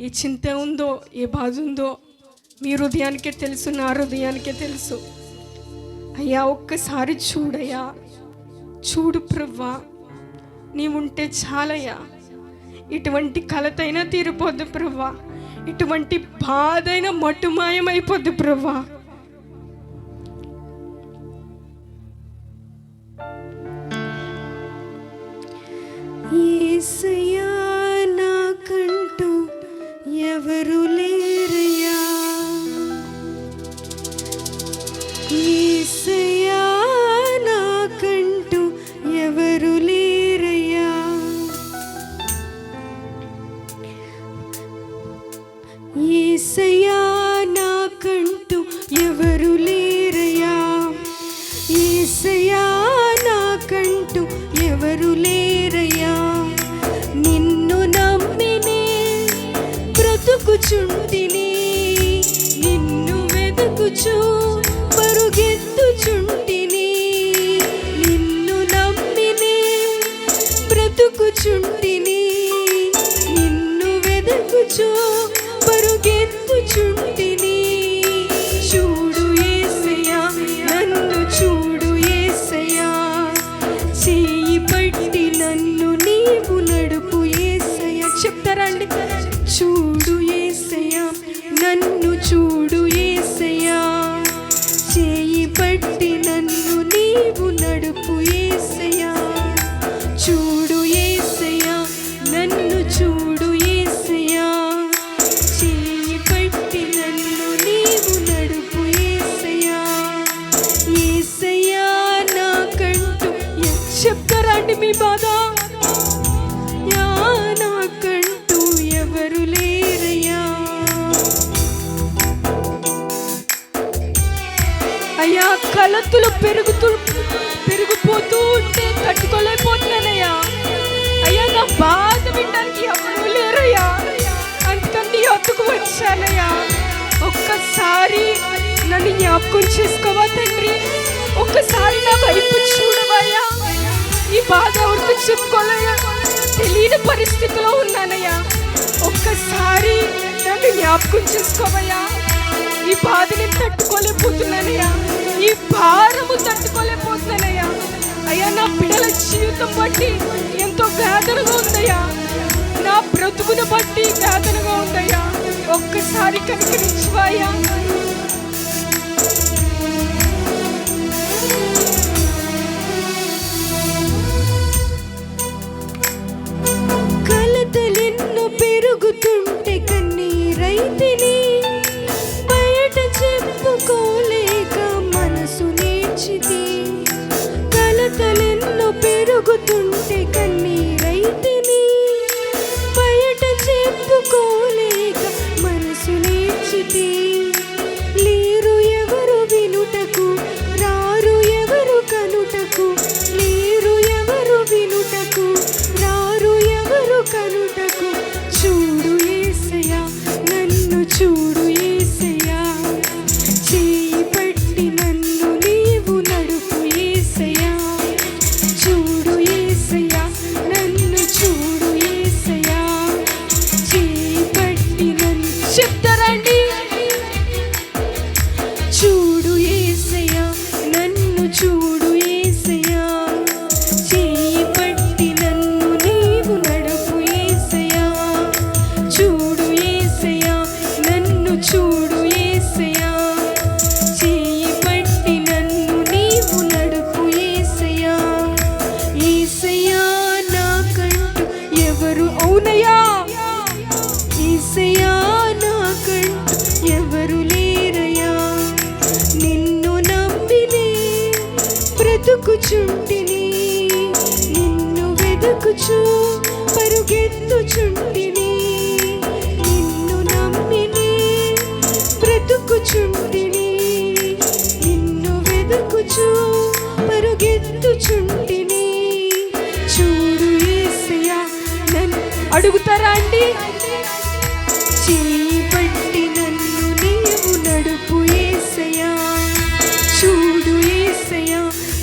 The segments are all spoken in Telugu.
ఏ చింత ఉందో ఏ బాధ ఉందో మీ హృదయానికే తెలుసు నా హృదయానికే తెలుసు. అయ్యా ఒక్కసారి చూడయ్యా. చూడు ప్రవ్వా నీవుంటే చాలయ్యా. ఇటువంటి కలతైనా తీరిపోద్దు ప్రవ్వా. ఇటువంటి బాధైనా మటుమాయమైపోద్దు ప్రవ్వా. బాధ వినడానికి ఎవరు లేరయ్యా? అంత నీ అతుకు వచ్చానయ్యా? ఒక్కసారి నన్ను జ్ఞాపకం చేసుకోవా తండ్రి? ఒక్కసారి నా వైపు చూడవయ్యా. ఈ బాధ ఎవరితో చెప్పుకోలేయా తెలియని పరిస్థితిలో ఉన్నానయ్యా. ఒక్కసారి నన్ను జ్ఞాపకం చేసుకోవయ్యా. ఈ బాధని తట్టుకోలే బ్రతుకును బట్టి జ్ఞాతనగా ఉందయ్యా ఒక్కసారి కనికరించువాయా. కలతలెన్నో పెరుగుతుంటే చెప్పుకోలేక మనసు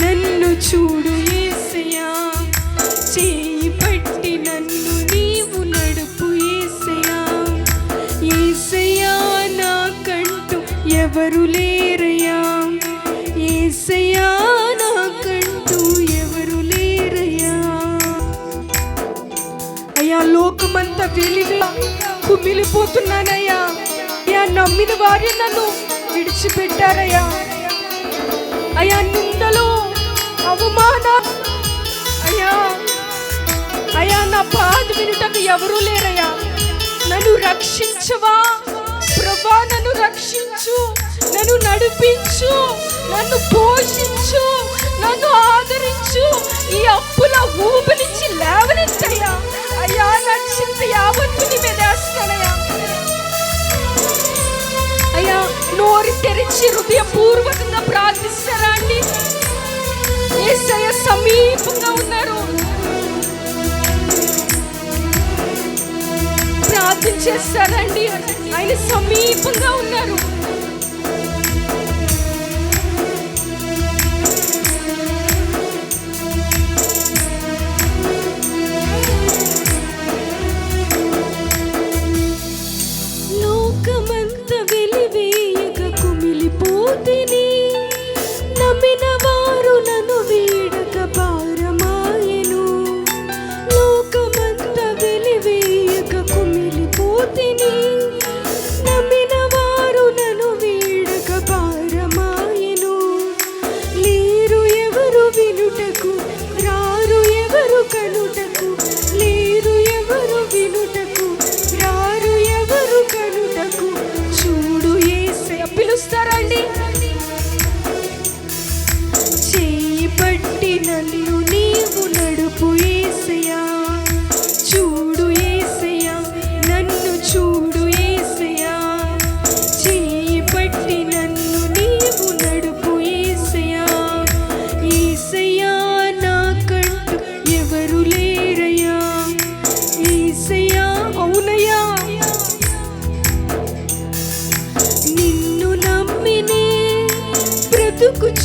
నన్ను చూడు ఏసయా చేయి పట్టి నన్ను నీవు నడుపు ఏసయా ఏసయా నాకంటూ ఎవరు లేరయా ఏసయా నాకంటూ ఎవరు లేరయా అయ్యా లోకమంతా వెలిగా కుమిలిపోతున్నానయ్యా. అయ్యా నమ్మిన వారిని నన్ను విడిచిపెట్టారయ్యా. అయ్యా నిందలో అవమాన. అయ్యా అయ్యా నా బాధ వినుటకు ఎవరూ లేరయ్యా. నన్ను రక్షించవా. ప్రభా నన్ను రక్షించు. నన్ను నడిపించు. నన్ను పోషించు. నన్ను ఆదరించు. ఈ అప్పుల ఊబి నుంచి లేవనెత్తయ్యా. అయ్యా నా చింత యావత్తు నీ మీద వేస్తానయ్యా. అయ్యా నోరు తెరిచి హృదయపూర్వకంగా ప్రార్థిస్తారా అండి? ఏసయ సమీపంగా ఉన్నారు. ప్రార్థన చేస్తారండి. ఆయన సమీపంగా ఉన్నారు.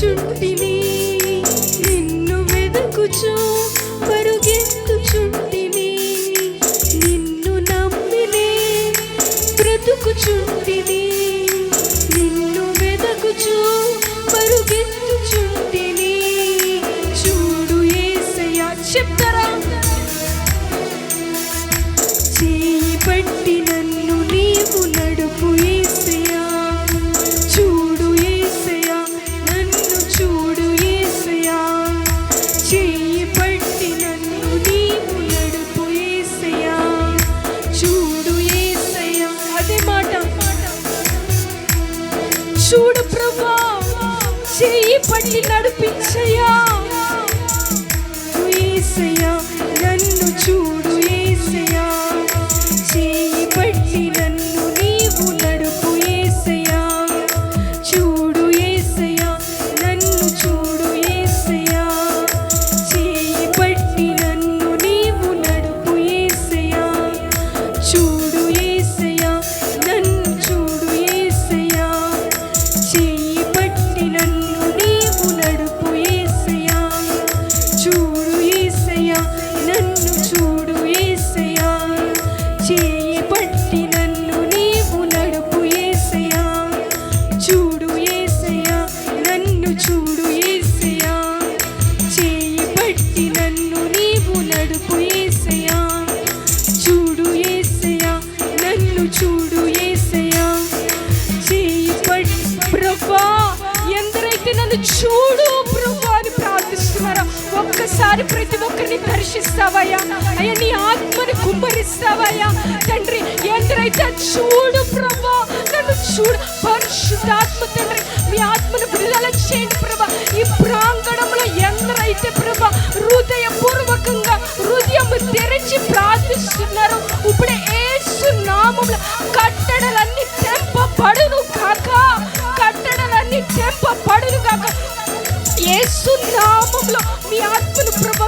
బ్రతుకుచుంటిని నిన్ను వెదకుచు పరుగెత్తుచుంటిని. నిన్ను నమ్మినే బ్రతుకుచుంటిని. నిన్ను వెదకుచు పరుగెత్తుచుంటిని. చూడు ఏసయ్యా చెప్తారా? చేయి పట్టి నన్ను నీవు నడుపు చేయి పట్టి నడిపించయా ఎందరైతే నన్ను చూడు ప్రభు అని ప్రార్థిస్తున్నారు? ఒక్కసారి ప్రతి ఒక్కరిని దర్శిస్తావయ్యా. అయ్యా నీ ఆత్మని కుమ్మరిస్తావయ్యా. తండ్రి ఎందరైతే చూడు ప్రభా నన్ను చూడు. పరిశుద్ధాత్మ తండ్రి మీ ఆత్మను విడుదల చేయండి ప్రభా. ఈ ప్రాంగణంలో ఎందరైతే ప్రభా హృదయపూర్వకంగా హృదయం తెరిచి ప్రార్థిస్తున్నారు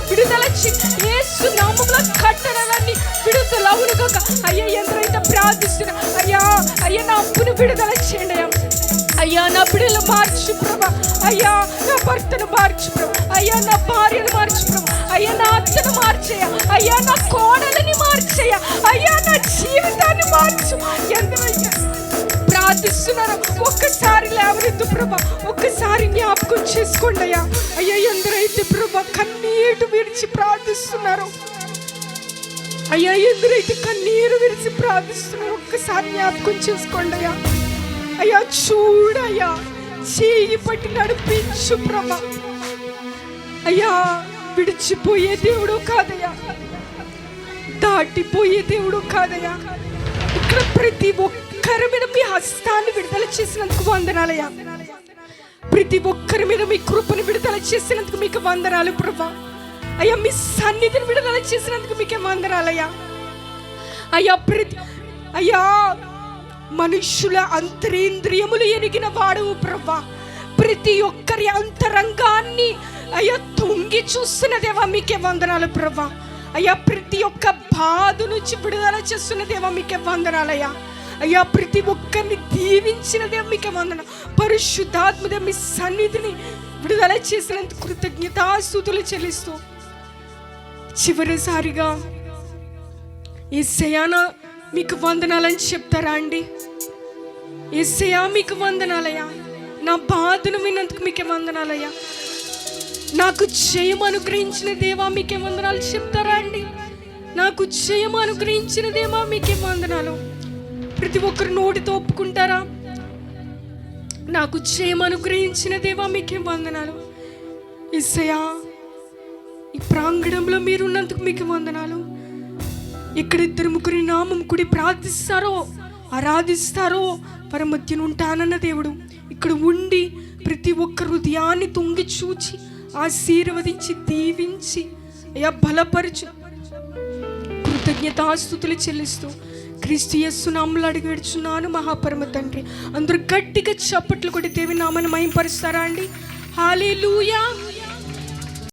విడుదల చేయి యేసు నామములో కట్టడలన్నీ విడుదల అవును కాక అయ్యా ఎంతైతే ప్రార్థిస్తున్నా అయ్యా అయ్యా నా అప్పును విడుదల చేయండి అయ్యా. అయ్యా నా బిడ్డలు మార్చు ప్రభా. అయ్యా నా భర్తను మార్చు ప్రభా. అయ్యా నా భార్యను మార్చు ప్రభా. అయ్యా నా అత్తను మార్చేయ. అయ్యా నా కోడలని మార్చేయ. అయ్యా నా జీవితాన్ని మార్చు. ఎంతైతే ఒక్కసారి లేవనెత్తు ప్రభా. ఒక్కసారి జ్ఞాపకం చేసుకోండి అయ్యా. అయ్యా ఎందరైతే ప్రభా కన్నీటి విడిచి ప్రార్థిస్తున్నారు. అయ్యా ఎందరైతే కన్నీరు విరిచి ప్రార్థిస్తున్నారు ఒక్కసారి జ్ఞాపకం చేసుకోండి అయ్యా. అయ్యా చూడయ్యా చేయి పట్టి నడిపించు ప్రభా. అయ్యా విడిచిపోయే దేవుడు కాదయ్యా. దాటిపోయే దేవుడు కాదయ్యా. ఇక్కడ ప్రతి ఒక్క ఒక్కరి మీద మీ హస్తాన్ని విడుదల చేసినందుకు వందనాలయ్యా. ప్రతి ఒక్కరి మీద మీ కృపను విడుదల చేసినందుకు మీకు వందనాలు ప్రభా. అయ్యా మీ సన్నిధిని విడుదల చేసినందుకు మీకే వందనాలయ్యా. అయ్యా ప్రతి అయ్యా మనుషుల అంతరేంద్రియములు ఎరిగిన వాడు ప్రభా. ప్రతి ఒక్కరి అంతరంగాన్ని అయ్యా తొంగి చూస్తున్న దేవా మీకే వందనాలు ప్రభా. అయ్యా ప్రతి ఒక్క బాధ నుంచి విడుదల చేస్తున్న దేవా మీకే వందనాలయ్యా. అయ్యా ప్రతి ఒక్కరిని దీవించిన దేవ మీకే వందన. పరిశుద్ధాత్మదే మీ సన్నిధిని విడుదల చేసినందుకు కృతజ్ఞతాస్తుతులు చెల్లిస్తూ చివరిసారిగా ఈ శయాన మీకు వందనాలని చెప్తారా అండి? ఏసయా మీకు వందనాలయ్యా. నా బాధను విన్నందుకు మీకే వందనాలయ్యా. నాకు జయం అనుగ్రహించిన దేవా మీకే వందనాలు చెప్తారా అండి? నాకు జయం అనుగ్రహించిన దేవా మీకే వందనాలు. ప్రతి ఒక్కరు నోటితో ఒప్పుకుంటారా? నాకు జయం అనుగ్రహించిన దేవా మీకే వందనాలు. ఇస్సయా ఈ ప్రాంగణంలో మీరున్నందుకు మీకు వందనాలు. ఇక్కడ ఇద్దరు ముగ్గురి నామం కుడి ప్రార్థిస్తారో ఆరాధిస్తారో వారి మధ్యన ఉంటానన్న దేవుడు ఇక్కడ ఉండి ప్రతి ఒక్క హృదయాన్ని తొంగి చూచి ఆశీర్వదించి దీవించి అయ్యా బలపరచు. కృతజ్ఞతాస్తుతులు చెల్లిస్తూ క్రీస్తు యస్సు నామలు అడిగి పెడుచున్నాను మహాపరమ తండ్రి. అందరూ గట్టిగా చప్పట్లు కొట్టి దేవి నామని మహింపరుస్తారా అండి? హాలే